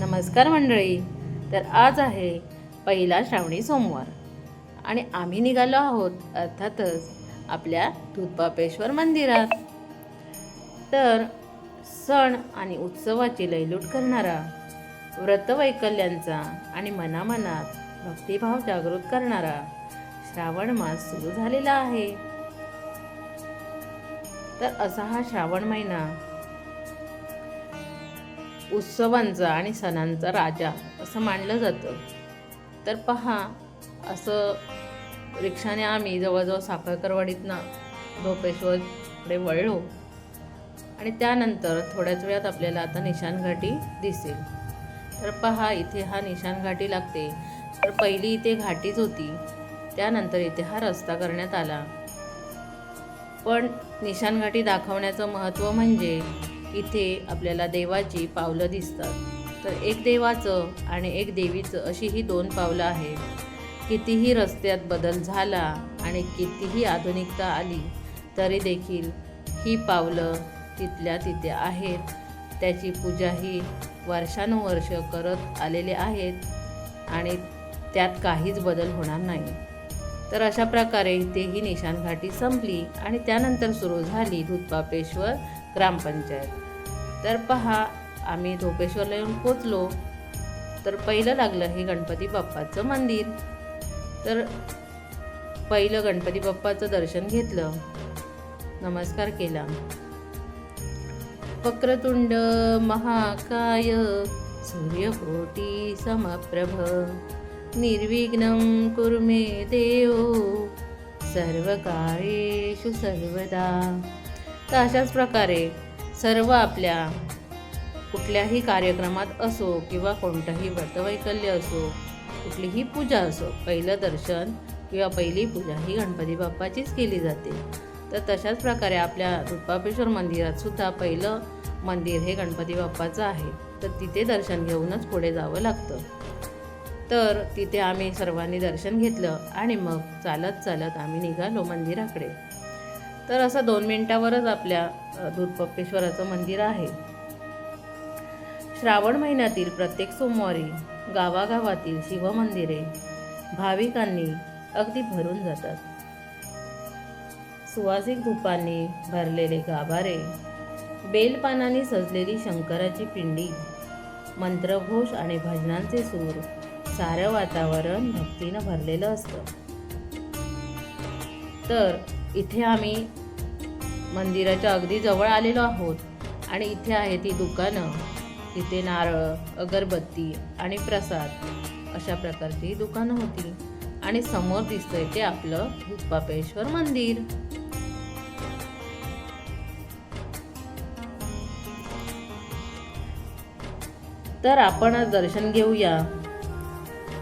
नमस्कार मंडळी. तर आज आहे पहिला श्रावणी सोमवार. आणि आम्ही निघालो आहोत अर्थातच आपल्या दूधपापेश्वर मंदिरात. तर सण आणि उत्सवाची लयलूट करणारा व्रतवैकल्यांचा आणि मनामनात भक्तिभाव जागृत करणारा श्रावण मास सुरू झालेला आहे. तर असा हा श्रावण महिना उत्सवांचा आणि सणांचा राजा असं मानलं जातं. तर पहा असं रिक्षाने आम्ही जवळजवळ साखरकरवाडीतनं धोपेश्वरकडे वळलो. आणि त्यानंतर थोड्याच वेळात आपल्याला आता निशाण घाटी दिसेल. तर पहा इथे हा निशाण घाटी लागते. तर पहिली इथे घाटीच होती. त्यानंतर इथे हा रस्ता करण्यात आला. पण निशाण घाटी दाखवण्याचं महत्त्व म्हणजे इथे आपल्याला देवाची पावलं दिसतात. तर एक देवाचं आणि एक देवीचं अशी ही दोन पावलं आहेत. कितीही रस्त्यात बदल झाला आणि कितीही आधुनिकता आली तरी देखील ही पावलं तिथल्या तिथे आहेत. त्याची पूजा ही वर्षानुवर्ष करत आलेले आहेत आणि त्यात काहीच बदल होणार नाही. तर अशा प्रकारे इथे ही निशाणघाटी संपली आणि त्यानंतर सुरू झाली धुतपापेश्वर ग्रामपंचायत. तर पहा आम्ही धोपेश्वरला येऊन पोचलो. तर पहिलं लागलं हे गणपती बाप्पाचं मंदिर. तर पहिलं गणपती बाप्पाचं दर्शन घेतलं. नमस्कार केला. वक्रतुंड महाकाय सूर्यकोटी समप्रभ. निर्विघ्न कुर्मे देव सर्वकार्येषु सर्वदा. तर अशाच प्रकारे सर्व आपल्या कुठल्याही कार्यक्रमात असो किंवा कोणतंही व्रतवैकल्य असो कुठलीही पूजा असो पहिलं दर्शन किंवा पहिली पूजा ही गणपती बाप्पाचीच केली जाते. तर तशाच प्रकारे आपल्या दुर्पापेश्वर मंदिरात सुद्धा पहिलं मंदिर हे गणपती बाप्पाचं आहे. तर तिथे दर्शन घेऊनच पुढे जावं लागतं. तर तिथे आम्ही सर्वांनी दर्शन घेतलं आणि मग चालत चालत आम्ही निघालो मंदिराकडे. तर असं दोन मिनिटावरच आपल्या दूधपप्पेश्वराचं मंदिर आहे. श्रावण महिन्यातील प्रत्येक सोमवारी गावागावातील शिवमंदिरे भाविकांनी अगदी भरून जातात. सुवासिक धुपांनी भरलेले गाभारे बेलपानांनी सजलेली शंकराची पिंडी मंत्रघोष आणि भजनांचे सूर सारं वातावरण भक्तीनं भरलेलं असतं. तर इथे आम्ही मंदिराच्या अगदी जवळ आलेलो आहोत. आणि इथे आहे ती दुकानं. तिथे नारळ अगरबत्ती आणि प्रसाद अशा प्रकारची दुकानं होती. आणि समोर दिसतंय ते आपलं दुधपापेश्वर मंदिर. तर आपण आज दर्शन घेऊया.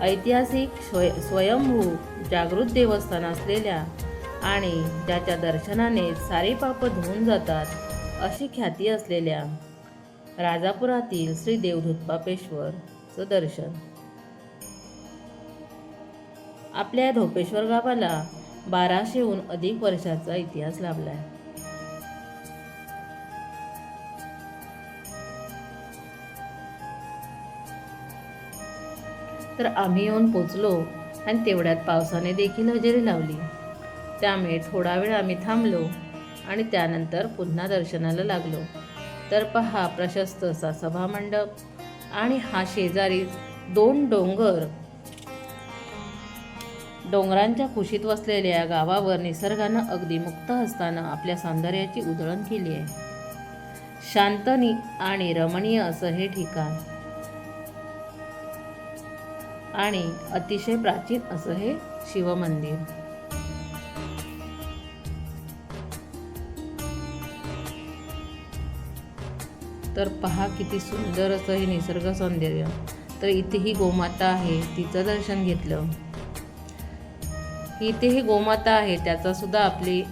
ऐतिहासिक स्वय स्वयंभू जागृत देवस्थान असलेल्या आणि ज्याच्या दर्शनाने सारी पापं धुवून जातात अशी ख्याती असलेल्या राजापुरातील श्री देवधूतपापेश्वरचं दर्शन. आपल्या धोपेश्वर गावाला बाराशेहून अधिक वर्षाचा इतिहास लाभला आहे तर आम्ही येऊन पोचलो आणि तेवढ्यात पावसाने देखील हजेरी लावली. त्यामुळे थोडा वेळ आम्ही थांबलो आणि त्यानंतर पुन्हा दर्शनाला लागलो. तर पहा प्रशस्त असा सभामंडप आणि हा शेजारी दोन डोंगर. डोंगरांच्या कुशीत वसलेल्या या गावावर निसर्गानं अगदी मुक्त असताना आपल्या सौंदर्याची उधळण केली आहे. शांतनी आणि रमणीय असं हे ठिकाण. आणि अतिशय प्राचीन असं हे शिवमंदिर. तर पहा किती सुंदर असं हे निसर्ग सौंदर्य. तर इथे ही गोमाता आहे तिचं दर्शन घेतलं. इथे ही गोमाता आहे त्याचा सुद्धा आपली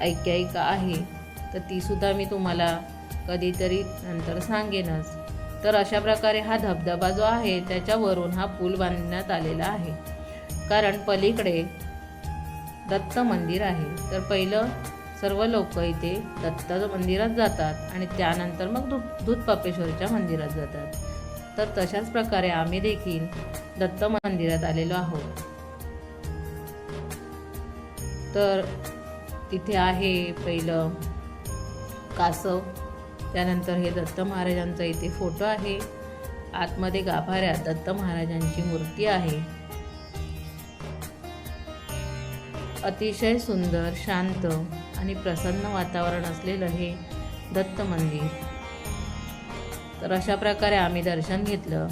ऐक्यायिका आहे. तर तीसुद्धा मी तुम्हाला कधीतरी नंतर सांगेनच. तर अशा प्रकारे हा धबधबा जो आहे त्याच्यावरून हा पूल बांधण्यात आलेला आहे. कारण पलीकडे दत्त मंदिर आहे. तर पहिलं सर्व लोक इथे दत्ताचं मंदिरात जातात आणि त्यानंतर मग दूध दूध पापेश्वरीच्या मंदिरात जातात. तर तशाच प्रकारे आम्ही देखील दत्त मंदिरात आलेलो आहोत. तर तिथे आहे पहिलं कासव त्यानंतर हे दत्त महाराजांचा इथे फोटो आहे. आतमध्ये गाभाऱ्यात दत्त महाराजांची मूर्ती आहे. अतिशय सुंदर शांत आणि प्रसन्न वातावरण असलेलं हे दत्त मंदिर. तर अशा प्रकारे आम्ही दर्शन घेतलं.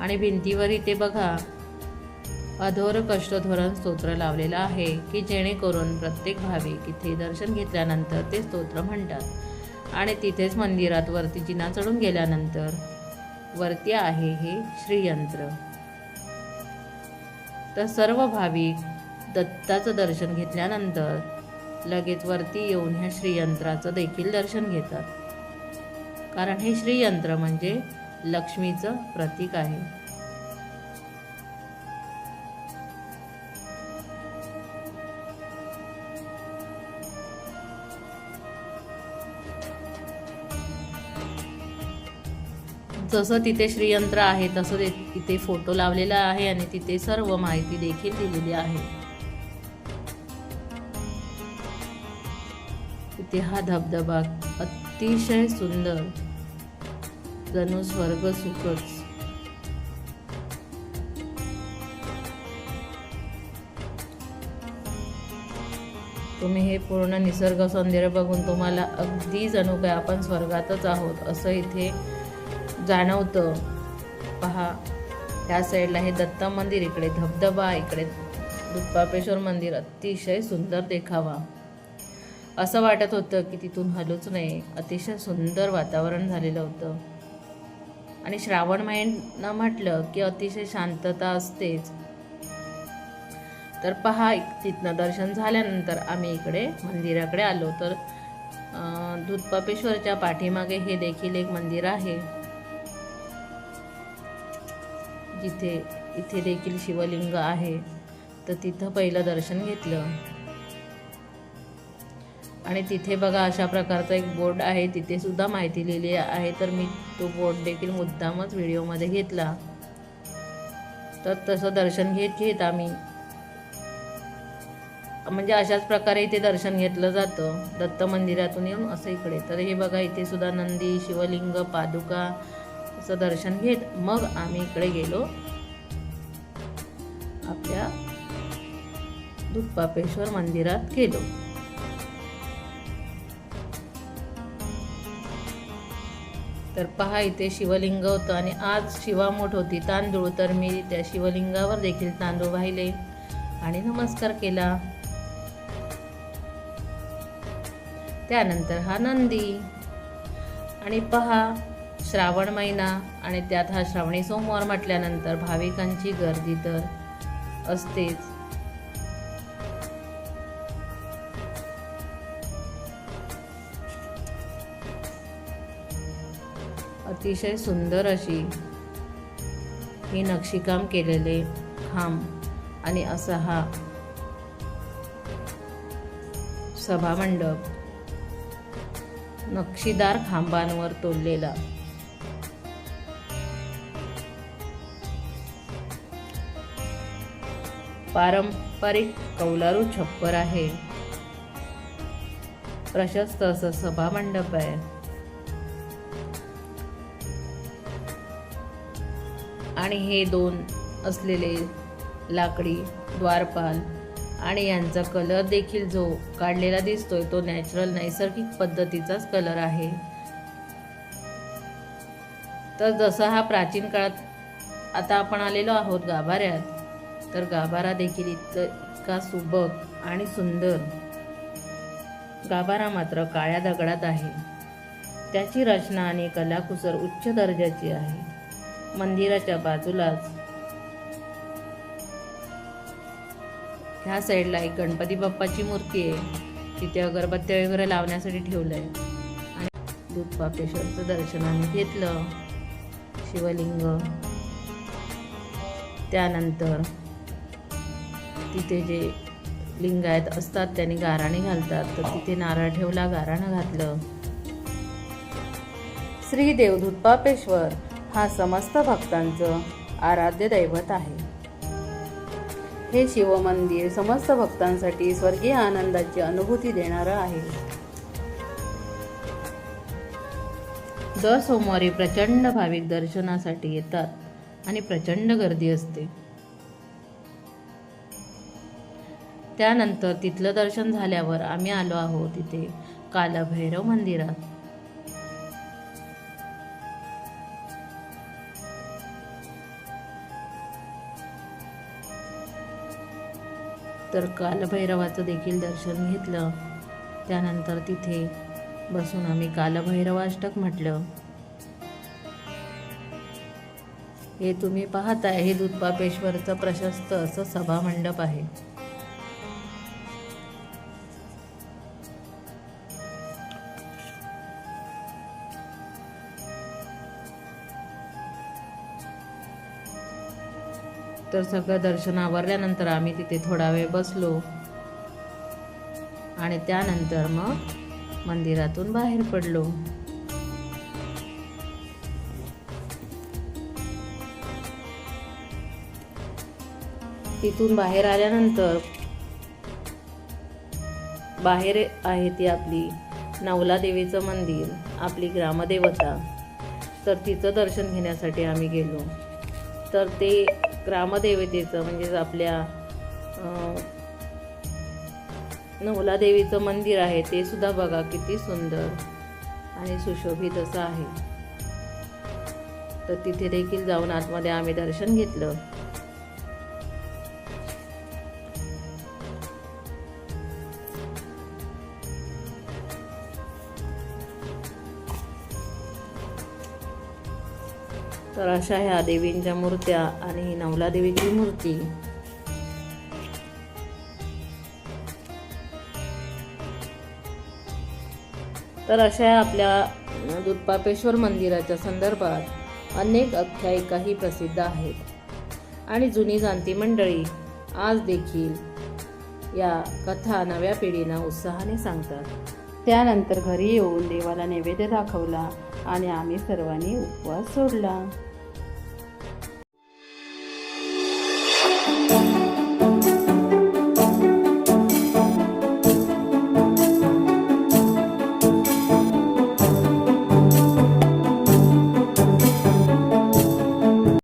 आणि भिंतीवर इथे बघा अधोर कष्टधोरण स्तोत्र लावलेलं आहे की जेणेकरून प्रत्येक भाविक इथे दर्शन घेतल्यानंतर ते स्तोत्र म्हणतात. आणि तिथेच मंदिरात वरती जिना चढून गेल्यानंतर वरती आहे हे श्रीयंत्र. तर सर्व भाविक दत्ताचं दर्शन घेतल्यानंतर लगेच वरती येऊन ह्या श्रीयंत्राचं देखील दर्शन घेतात. कारण हे श्रीयंत्र म्हणजे लक्ष्मीचं प्रतीक आहे. जसं तिथे श्रीयंत्र आहे तसं तिथे फोटो लावलेला आहे आणि तिथे सर्व माहिती देखील दिलेली आहे. तिथे हा धबधबा अतिशय सुंदर. जणू स्वर्ग सुखच. तुम्ही हे पूर्ण निसर्ग सौंदर्य बघून तुम्हाला अगदी जणू काय आपण स्वर्गातच आहोत असं इथे जाणवतं. पहा ह्या साईडला हे दत्त मंदिर इकडे धबधबा इकडे दुप्पापेश्वर मंदिर अतिशय सुंदर देखावा. असं वाटत होतं की तिथून हलूच नाही. अतिशय सुंदर वातावरण झालेलं होतं. आणि श्रावण महिना म्हटलं की अतिशय शांतता असतेच. तर पहा तिथनं दर्शन झाल्यानंतर आम्ही इकडे मंदिराकडे आलो. तर अं, दूधपापेश्वरच्या पाठीमागे हे देखील एक मंदिर आहे. जिथे इथे देखील शिवलिंग आहे. तर तिथं पहिलं दर्शन घेतलं. आणि तिथे बघा अशा प्रकारचा एक बोर्ड आहे तिथे सुद्धा माहिती लिहिली आहे. तर मी तो बोर्ड देखील मुद्दामच व्हिडिओमध्ये घेतला. तर तसं दर्शन घेत घेत आम्ही म्हणजे अशाच प्रकारे इथे दर्शन घेतलं जातं. दत्त मंदिरातून येऊन असं इकडे. तर हे बघा इथे सुद्धा नंदी शिवलिंग पादुका असं दर्शन घेत. मग आम्ही इकडे गेलो. आपल्या दुप्पापेश्वर मंदिरात गेलो. तर पहा इथे शिवलिंग होतं आणि आज शिवामोठ होती तांदूळ. तर मी त्या शिवलिंगावर देखील तांदूळ वाहिले आणि नमस्कार केला. त्यानंतर हा नंदी. आणि पहा श्रावण महिना आणि त्यात हा श्रावणी सोमवार म्हटल्यानंतर भाविकांची गर्दी तर असतेच. अतिशय सुंदर अशी ही नक्षीकाम केलेले खांब आणि असा हा सभामंडप नक्षीदार खांबांवर तोडलेला. पारंपरिक कौलारू छप्पर आहे. प्रशस्त असं सभामंडप आहे. आणि हे दोन असलेले लाकडी द्वारपाल आणि यांचा कलर देखील जो काढलेला दिसतोय तो नॅचरल नैसर्गिक पद्धतीचाच कलर आहे. तर जसा हा प्राचीन काळात आता आपण आलेलो आहोत गाभाऱ्यात तर गाभारा देखील इतकं इतका सुबक आणि सुंदर गाभारा मात्र काळ्या दगडात आहे. त्याची रचना आणि कलाकुसर उच्च दर्जाची आहे. मंदिराच्या बाजूलाच. ह्या साईडला एक गणपती बाप्पाची मूर्ती आहे. तिथे अगरबत्त्या वगैरे लावण्यासाठी ठेवलंय. आणि दूध पापेश्वरचं दर्शन आम्ही घेतलं. शिवलिंग. त्यानंतर तिथे जे लिंगायत असतात त्यांनी गाराणे घालतात. तर तिथे नारळ ठेवला गाराणं घातलं. श्री देवदूत पापेश्वर हा समस्त भक्तांचं आराध्य दैवत आहे. हे शिवमंदिर समस्त भक्तांसाठी स्वर्गीय आनंदाची अनुभूती देणारं आहे. दर सोमवारी प्रचंड भाविक दर्शनासाठी येतात आणि प्रचंड गर्दी असते. त्यानंतर तिथलं दर्शन झाल्यावर आम्ही आलो आहोत तिथे कालभैरव मंदिरात. तर कालभैरवाचं देखील दर्शन घेतलं. त्यानंतर तिथे बसून आम्ही कालभैरवाष्टक म्हटलं. हे तुम्ही पाहताय हे दुधपापेश्वरचं प्रशस्त असं सभामंडप आहे. तर सगळं दर्शन आवरल्यानंतर आम्ही तिथे थोडा वेळ बसलो. आणि त्यानंतर मग मंदिरातून बाहेर पडलो. तिथून बाहेर आल्यानंतर बाहेर आहे ती आपली नवला देवीचं मंदिर आपली ग्रामदेवता. तर तिचं दर्शन घेण्यासाठी आम्ही गेलो. तर ते ग्रामदेवतेचं म्हणजेच आपल्या अं, नवला देवीचं मंदिर आहे ते सुद्धा बघा किती सुंदर आणि सुशोभित असं आहे. तर तिथे देखील जाऊन आतमध्ये आम्ही दर्शन घेतलं. तर अशा ह्या देवींच्या मूर्त्या आणि ही नवला देवीची मूर्ती. तर अशा आपल्या दुधपापेश्वर मंदिराच्या संदर्भात अनेक आख्यायिकाही प्रसिद्ध आहेत. आणि जुनी जाणती मंडळी आज देखील या कथा नव्या पिढीनं उत्साहाने सांगतात. त्यानंतर घरी येऊन देवाला नैवेद्य दाखवला आणि आम्ही सर्वांनी उपवास सोडला.